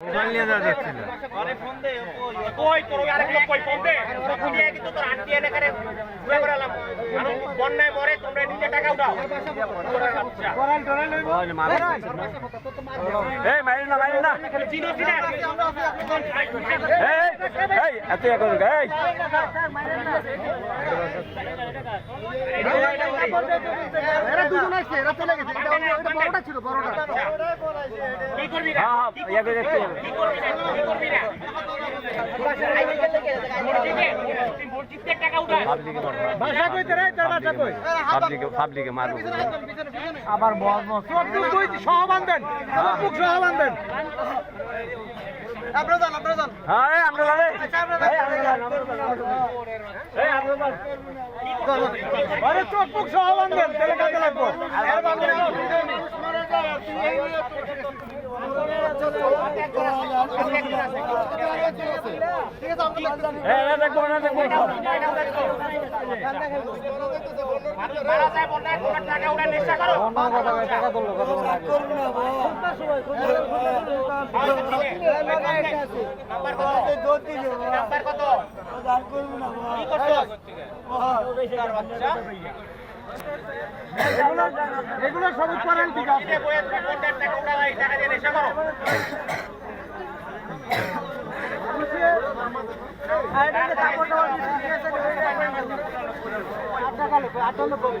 Mobile নিয়ে যাওয়া যাচ্ছে না। কই? তোর আরেক লোক কই? ফোন দে। তখন দিয়ে কিন্তু তোর আন্টি এনে করে ঘুরে বেড়ালাম মানুষ বন্যায় মরে তোমরা নিজে টাকা উঠাও। আচ্ছা এই মারি না মারি না। চিনো চিনে এই এই এত ইয়া করুন এরা দুজন আসছে এরা চলে গেছে। এটা বড়টা ছিল বড়টা। হ্যাঁ হ্যাঁ ইয়া আবার দেন বুক সহবান দেন আপনারা যান আপনারা যান হ্যাঁ আমরা আমরা আমরা আমরা জানি। আরে চোখ মুখ সহবান দেন তাহলে কাজে লাগবো? নাম্বার কত? কি করছ? এগুলো সবুজ করেন ঠিক আছে। আচ্ছা, আটানব্বই